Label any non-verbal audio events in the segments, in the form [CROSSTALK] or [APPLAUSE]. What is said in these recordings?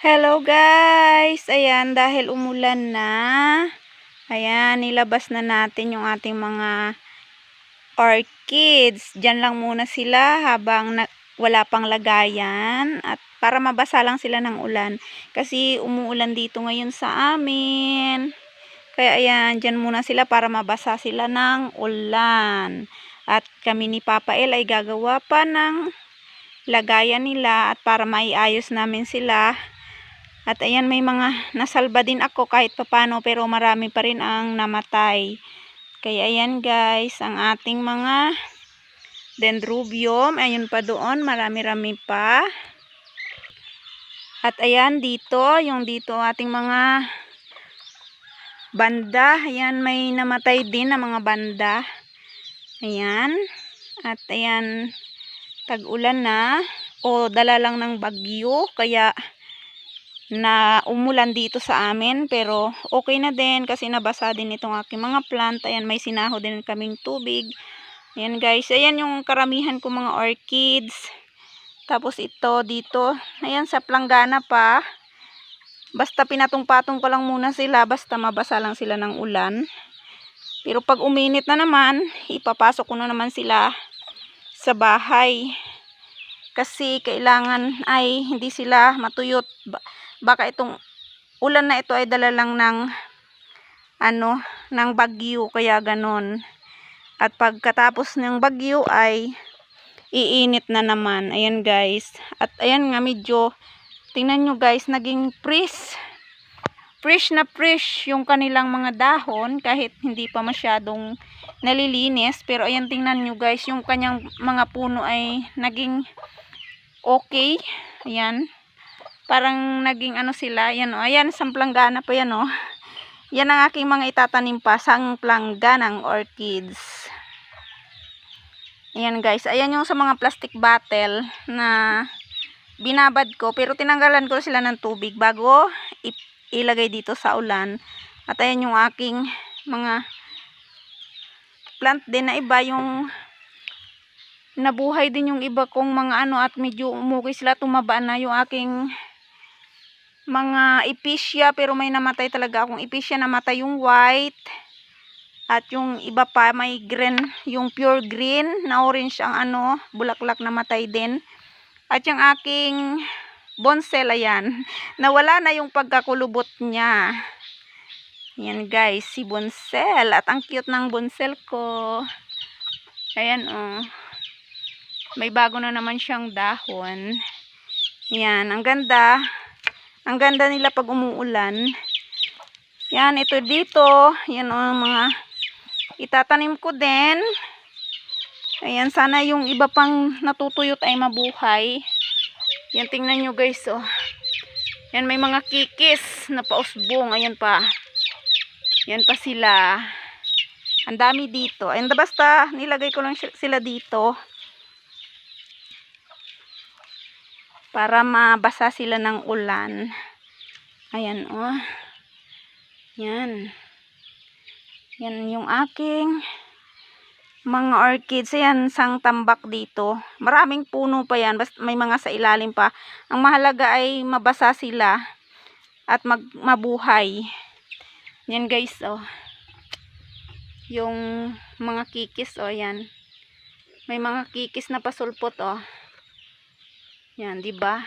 Hello guys! Ayan, dahil umulan na, ayan, nilabas na natin yung ating mga orchids. Diyan lang muna sila habang na, wala pang lagayan at para mabasa lang sila ng ulan. Kasi umuulan dito ngayon sa amin. Kaya ayan, dyan muna sila para mabasa sila ng ulan. At kami ni Papa El ay gagawa pa ng lagayan nila at para maiayos namin sila. At ayan may mga nasalba din ako kahit papano pero marami pa rin ang namatay. Kaya ayan guys, ang ating mga dendrobium. Ayun pa doon, marami-rami pa. At ayan dito, yung dito ating mga banda. Ayan, may namatay din na mga banda. Ayan. At ayan, tag-ulan na. O dala lang ng bagyo. Kaya na umulan dito sa amin pero okay na din kasi nabasa din itong aking mga plant. Ayan may sinaho din kaming tubig. Ayan guys. Ayan yung karamihan ko mga orchids. Tapos ito dito. Ayan sa planggana pa. Basta pinatong-patong ko lang muna sila basta mabasa lang sila ng ulan. Pero pag uminit na naman ipapasok ko na naman sila sa bahay. Kasi kailangan ay hindi sila matuyot baka itong ulan na ito ay dala lang ng ano, ng bagyo kaya ganon. At pagkatapos ng bagyo ay iinit na naman. Ayan guys. At ayan nga medyo tingnan nyo guys, naging fresh. Fresh na fresh yung kanilang mga dahon kahit hindi pa masyadong nalilinis. Pero ayan tingnan nyo guys, yung kanyang mga puno ay naging okay. Ayan parang naging ano sila, yan o, ayan, isang planggana pa yan o. Yan ang aking mga itatanim pa, sang plangganang orchids. Ayan guys, ayan yung sa mga plastic bottle na binabad ko, pero tinanggalan ko sila ng tubig bago ilagay dito sa ulan. At ayan yung aking mga plant din na iba yung nabuhay din yung iba kong mga ano at medyo umukay sila tumaba na yung aking mga ipisya pero may namatay talaga akong ipisya namatay yung white at yung iba pa may green yung pure green. Na orange ang ano bulaklak namatay din. At yung aking bonsel ayan [LAUGHS] nawala na yung pagkakulubot niya. Yan guys si bonsel at ang cute ng bonsel ko. Ayan oh. May bago na naman siyang dahon. Yan ang ganda ang ganda nila pag umuulan. Yan, ito dito. Yan oh, mga itatanim ko din. Ayan, sana yung iba pang natutuyot ay mabuhay. Yan, tingnan nyo guys, oh. Yan, may mga kikis na pausbong. Ayan pa. Yan pa sila. Ang dami dito. Ayan, basta nilagay ko lang sila dito. Para mabasa sila ng ulan. Ayan oh. Yan. Yan yung aking mga orchids. Ayan sang tambak dito. Maraming puno pa yan. Basta may mga sa ilalim pa. Ang mahalaga ay mabasa sila at mag mabuhay. Yan guys oh. Yung mga kikis oh yan may mga kikis na pasulpot oh yan, 'di ba?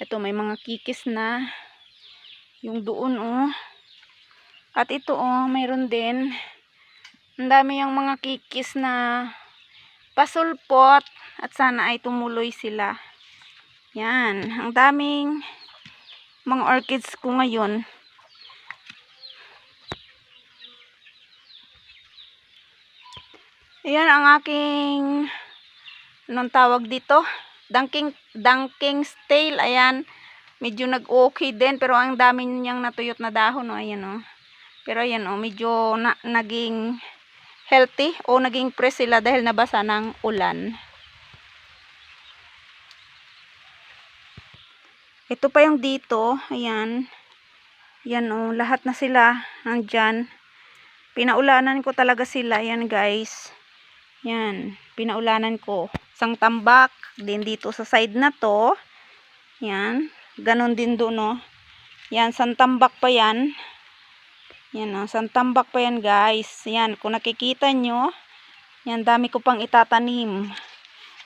Ito may mga kikis na yung doon oh. At ito oh, mayroon din. Ang dami yung mga kikis na pasulpot at sana ay tumuloy sila. Yan, ang daming mga orchids ko ngayon. Ayan ang aking anong tawag dito? Dunking, dunking stale, ayan. Medyo nag-okay din, pero ang dami niyang natuyot na dahon, oh, ayan, oh. Pero ayan, oh, medyo na, naging healthy o naging fresh sila dahil nabasa ng ulan. Ito pa yung dito, ayan. Yan, oh, lahat na sila nandyan. Pinaulanan ko talaga sila, yan guys. Yan, pinaulanan ko. Isang tambak, din dito sa side na to. Yan. Ganon din doon, no. Yan, santambak pa yan. Yan, oh, santambak pa yan, guys. Yan, kung nakikita nyo, yan, dami ko pang itatanim.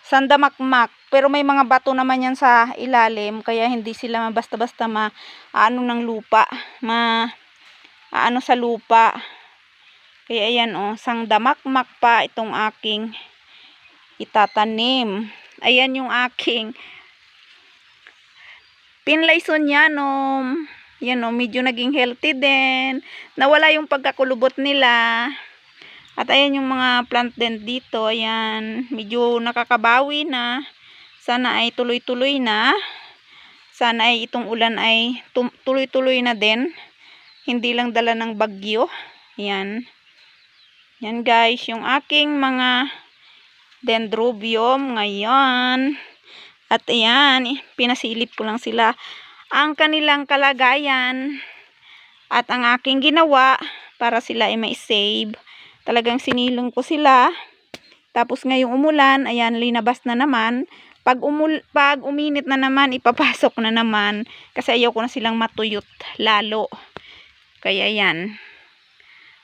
Sandamakmak. Pero may mga bato naman yan sa ilalim, kaya hindi sila basta-basta ma, ano ng lupa. Ma, ano sa lupa. Kaya ayan, oh, sangdamakmak pa itong aking itatanim. Ayan yung aking Pinlay sonyanom. Yan o, medyo naging healthy din. Nawala yung pagkakulubot nila. At ayan yung mga plant din dito. Ayan, medyo nakakabawi na. Sana ay tuloy-tuloy na. Sana ay itong ulan ay tuloy-tuloy na din. Hindi lang dala ng bagyo. Yan. Yan guys, yung aking mga dendrobium ngayon. At ayan, eh, pinasilip ko lang sila ang kanilang kalagayan at ang aking ginawa para sila ay may save. Talagang sinilong ko sila. Tapos ngayong umulan, ayan, linabas na naman. Pag, umul pag uminit na naman, ipapasok na naman. Kasi ayaw ko na silang matuyot lalo. Kaya yan.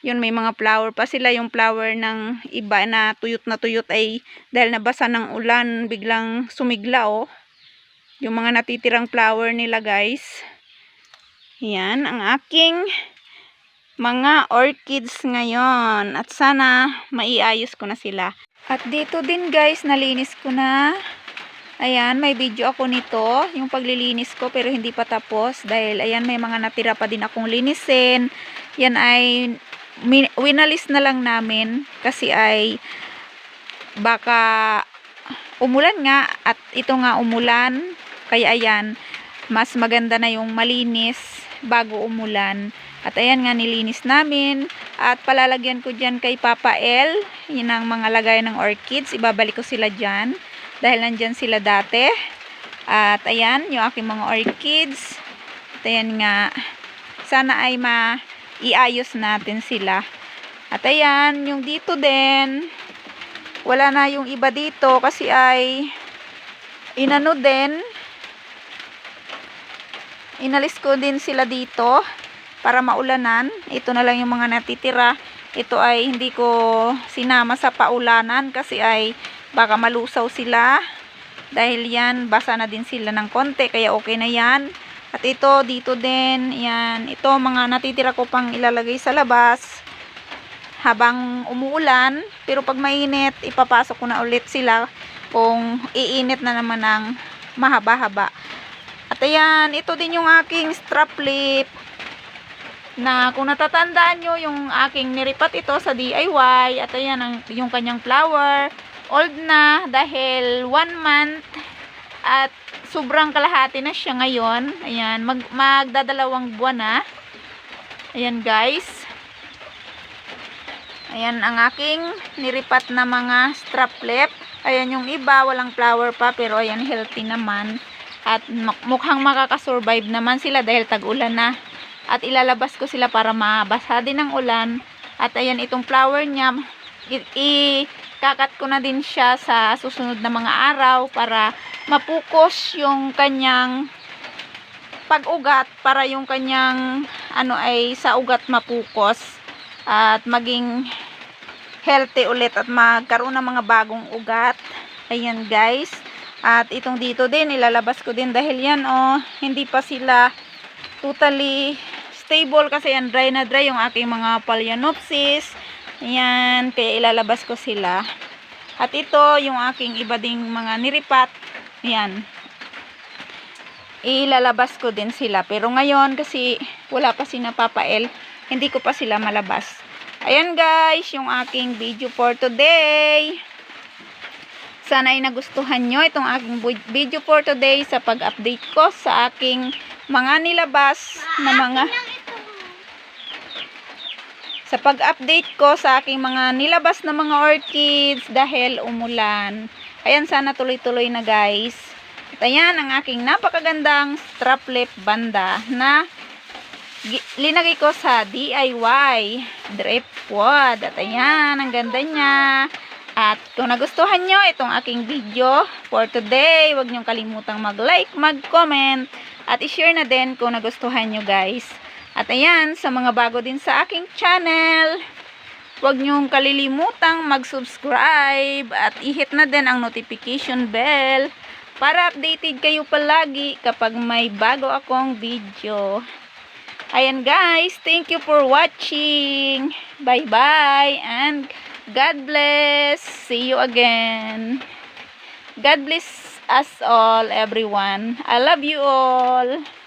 Yun, may mga flower pa sila. Yung flower ng iba na tuyot na tuyot ay dahil nabasa ng ulan, biglang sumigla, oh. Yung mga natitirang flower nila, guys. Yan, ang aking mga orchids ngayon. At sana maiayos ko na sila. At dito din, guys, nalinis ko na. Ayan, may video ako nito. Yung paglilinis ko, pero hindi pa tapos. Dahil, ayan, may mga natira pa din akong linisin. Yan ay winalis na lang namin kasi ay baka umulan nga at ito nga umulan. Kaya ayan mas maganda na yung malinis bago umulan. At ayan nga nilinis namin. At palalagyan ko dyan kay Papa L. Yun ang mga lagay ng orchids. Ibabalik ko sila dyan dahil nandyan sila dati. At ayan yung aking mga orchids. At ayan nga sana ay ma iayos natin sila. At ayan, yung dito din, wala na yung iba dito kasi ay inano din, inalis ko din sila dito para maulanan. Ito na lang yung mga natitira. Ito ay hindi ko sinama sa paulanan kasi ay baka malusaw sila. Dahil yan, basa na din sila ng konti kaya okay na yan. At ito, dito din, yan. Ito, mga natitira ko pang ilalagay sa labas habang umuulan. Pero pag mainit, ipapasok ko na ulit sila kung iinit na naman ng mahaba-haba. At ayan, ito din yung aking strap lip na kung natatandaan nyo yung aking niripat ito sa DIY at ayan ang, yung kanyang flower old na dahil one month at sobrang kalahati na siya ngayon. Ayan, mag, magdadalawang buwan na. Ayan guys. Ayan ang aking niripat na mga straplet. Ayan yung iba, walang flower pa pero ayan healthy naman. At mukhang makakasurvive naman sila dahil tag-ulan na. At ilalabas ko sila para mabasa din ng ulan. At ayan itong flower niya, i-kakat ko na din siya sa susunod na mga araw para mapukos yung kanyang pag-ugat para yung kanyang ano ay sa ugat mapukos at maging healthy ulit at magkaroon ng mga bagong ugat. Ayan guys. At itong dito din, ilalabas ko din dahil yan oh, hindi pa sila totally stable kasi yan dry na dry yung aking mga phalaenopsis. Ayan, kaya ilalabas ko sila. At ito, yung aking iba ding mga niripat. Ayan. Ilalabas ko din sila. Pero ngayon, kasi wala pa si napapael, hindi ko pa sila malabas. Ayan guys, yung aking video for today. Sana ay nagustuhan nyo itong aking video for today sa pag-update ko sa aking mga nilabas na mga sa pag-update ko sa aking mga nilabas na mga orchids dahil umulan. Ayan, sana tuloy-tuloy na guys. At ayan, ang aking napakagandang straplip banda na linagay ko sa DIY drip wood. At ayan, ang ganda niya. At kung nagustuhan nyo itong aking video for today, huwag nyo kalimutang mag-like, mag-comment, At i-share na din kung nagustuhan nyo guys. At ayan, sa mga bago din sa aking channel, huwag nyong kalilimutang mag-subscribe at i-hit na din ang notification bell para updated kayo palagi kapag may bago akong video. Ayan guys, thank you for watching. Bye-bye and God bless. See you again. God bless us all, everyone. I love you all.